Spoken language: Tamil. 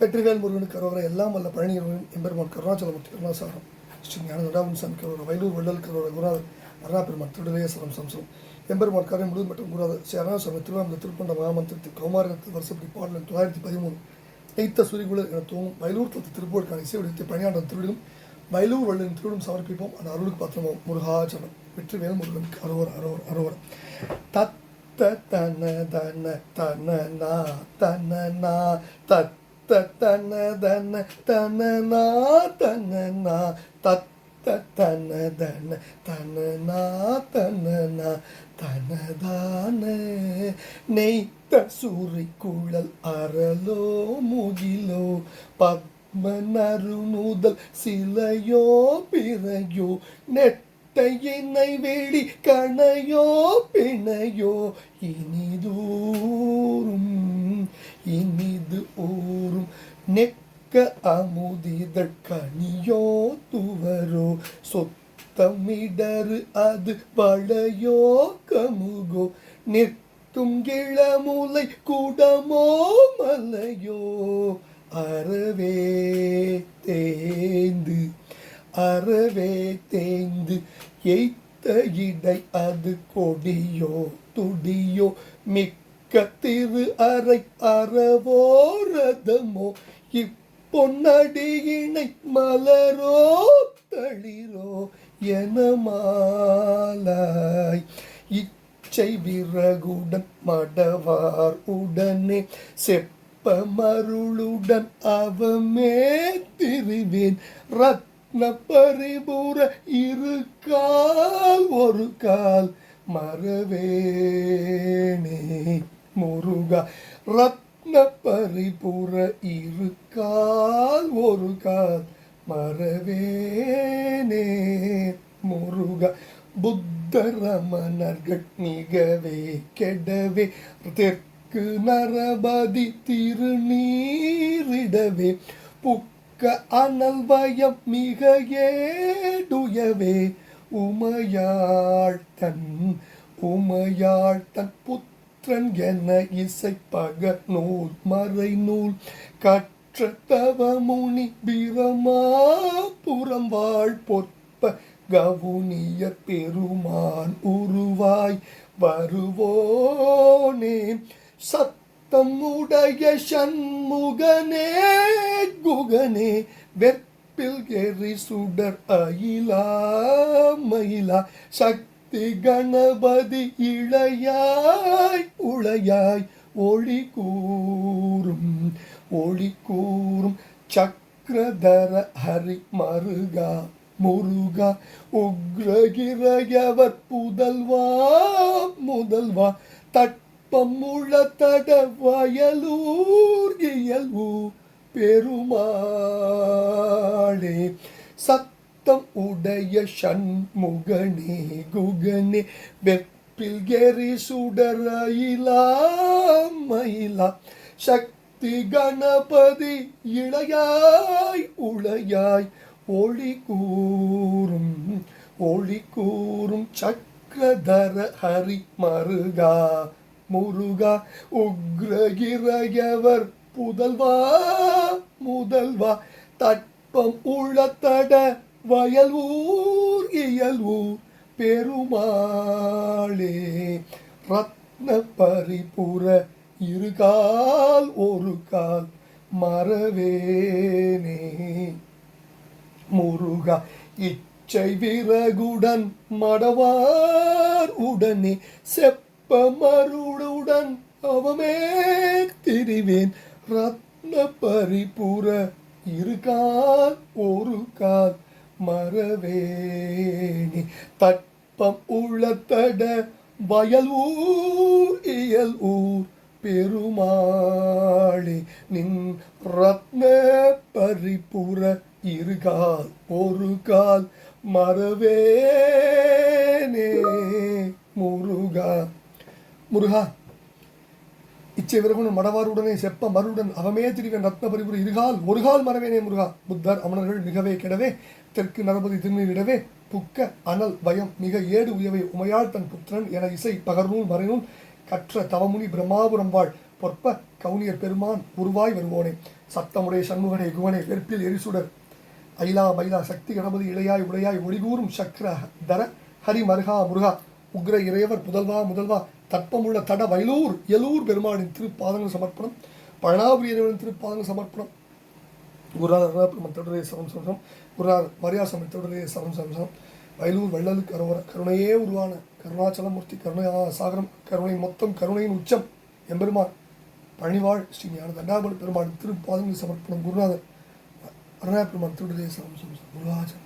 வெற்றிவேல் முருகனுக்கு கரோரை எல்லாம் வல்ல பழனியவன் எம்பெருமான் கருணாச்சலமூர்த்தி கருணாசாரம் ஸ்ரீ ஞானதாபன் சாமி கரோர வயலூர் வள்ளல் கரோர குருநாதர் அருணா பெருமான் சரம் சம்சம் எம்பெருமான் கரை முழு மற்றும் குருநாதர் ஸ்ரீ அருணாசாமி திருவாரூர் திருப்பண்ட மகாமந்திரத்தில் கௌமாரத்தில் வருஷப்படி பாடல் தொள்ளாயிரத்தி பதிமூணு நெய்த்த சுரிகுலர் என தோங்கும் வயலூர் தத்து திருப்பூருக்கான இசை வடிவத்தை பணியாண்டம் திருவிடும் வயலூர் வள்ளலின் திருவிடும் சமர்ப்பிப்போம் அந்த அருளுக்கு பாத்திரமோ முருகாச்சலம் வெற்றிவேல் முருகனுக்கு கரோர அரோர் அரோவர் தத்த தன தன தன நா தன நா தத்த தன தன தன நா தன தன தன தன நா தனதான நெய்த்த சூரி குழல் அரலோ முகிலோ. பத்மனரு முதல் சிலையோ பிறையோ. நெட்டையினை வெளி கணையோ பிணையோ. இனிதூரும் இனிது ஊரும் நெக்க அமுதிதழ் கனியோ துவரோ சொத்தமிடரு அது வளையோ கமுகோ நிற்கும் கிளமுலை குடமோ மலையோ அறவே தேந்து அறவே தேந்து எய்த்த இடை அது கொடியோ துடியோ மிக்க திரு அரை அறவோ ரதமோ இப்பொன்னடியினை மலரோ தளிரோ எனமாலாய். இச்சை விறகுடன் மடவார் உடனே செப்ப மருளுடன் அவமே திருவேன். ரத்ன பரிபுர இரு கால் ஒரு கால் மறவேனே. முருகா ரத்ன பரிபுற இருக்கால் ஒரு கால் மறவேனே. முருகா புத்தரமணர்கள் மிகவே கெடவே தெற்கு நரபதி திருநீரிடவே புக்க அனல் வயம் மிக ஏடுயவே உமையாழ்த்தன் உமையாழ்த்தன் புத்த தன் புத்திரன் என இசைப்பக நூல் மறை நூல் கற்ற தவமுனி பிரமாபுரம் வாழ் பொற்ப கவுனிய பெருமான் உருவாய் வருவோனே. சத்தம் உடைய சண்முகனே குகனே வெற்பில் எரி சுடர் அயிலா மயிலா சக்தி கணபதி இளையாய் உளையாய் ஒளி கூறும் ஒளி கூறும் சக்கரதர ஹரி மருகா முருகா உக்ரகிரயவர் புதல்வா முதல்வா தட்பமுள்ள தட வயலூர் இயல்பு பெருமாளே சத் சத்தம் உடைய சண்முகனே குகனே வெப்பில் கெரி சுடரையிலா சக்தி கணபதி இளையாய் உளையாய் ஒளி கூறும் ஒளி கூறும் சக்கரதர ஹரி மருகா. முருகா உக்ரகிரகவர் புதல்வா முதல்வா. தட்பம் உளத்தட வயல் ஊர் இயல் ஊர் பெருமாளே. ரத்ன பரிபுர இருகால் ஒரு கால் மறவேனே. முருகா இச்சை விறகுடன் மடவார் உடனே செப்ப மருளுடன் அவமே திரிவேன். ரத்ன பரிபுர இருகால் ஒரு கால் மறவேணி. தட்பம் உளத்தட வயல் ஊர் இயல் ஊர் பெருமாளி நின் ரத்ன பரிபுற இருகால் ஒரு கால் மறவேனே முருகா. முருகா இச்சை விரகுணன் மடவாருடனே செப்ப மருடன் அவமே திரிவன் ரத்ன பரிபுரி. இருகால் ஒருகால் மரவேனே மறவேனே முருகா. புத்தர் அமணர்கள் மிகவே கெடவே. தெற்கு நரபதி திருநீரிடவே புக்க அனல் பயம் மிக ஏடு உயவே. உமையாள் தன் புத்திரன் என இசை பகர்நூல் மறைநூல். கற்ற தவமுனி பிரம்மாபுரம் வாழ். பொற்ப கவுனியர் பெருமான் உருவாய் வருவோனே. சத்தமுடைய சண்முகனை குவனை வெற்பில் எரிசுடர். ஐலா மயிலா சக்தி கணபதி இளையாய் உடையாய் ஒளிகூறும் சக்கர தர ஹரி மருகா முருகா. உக்ர இறையவர் புதல்வா முதல்வா. தட்பமுள்ள தட வயலூர் எலூர் பெருமாளின் திருப்பாதங்கள் சமர்ப்பணம் பழனாபுரி இறைவனின் திருப்பாதங்கள் சமர்ப்பணம். குருநாதர் தொடரே சரம் சமசம் குருநாதர் மரியாசமன் தொடரே சரம் சமசம் வயலூர் வள்ளல் கருவர கருணையே உருவான கருணாச்சலமூர்த்தி கருணை சாகரம் கருணை மொத்தம் கருணையின் உச்சம். எம்பெருமான் பணிவாழ் ஸ்ரீ ஞான தண்டாபுரி பெருமாள் திருப்பாதங்கள் சமர்ப்பணம். குருநாதர் அருணாபெருமான் பெருமாள் திருடைய சரம் சமசம்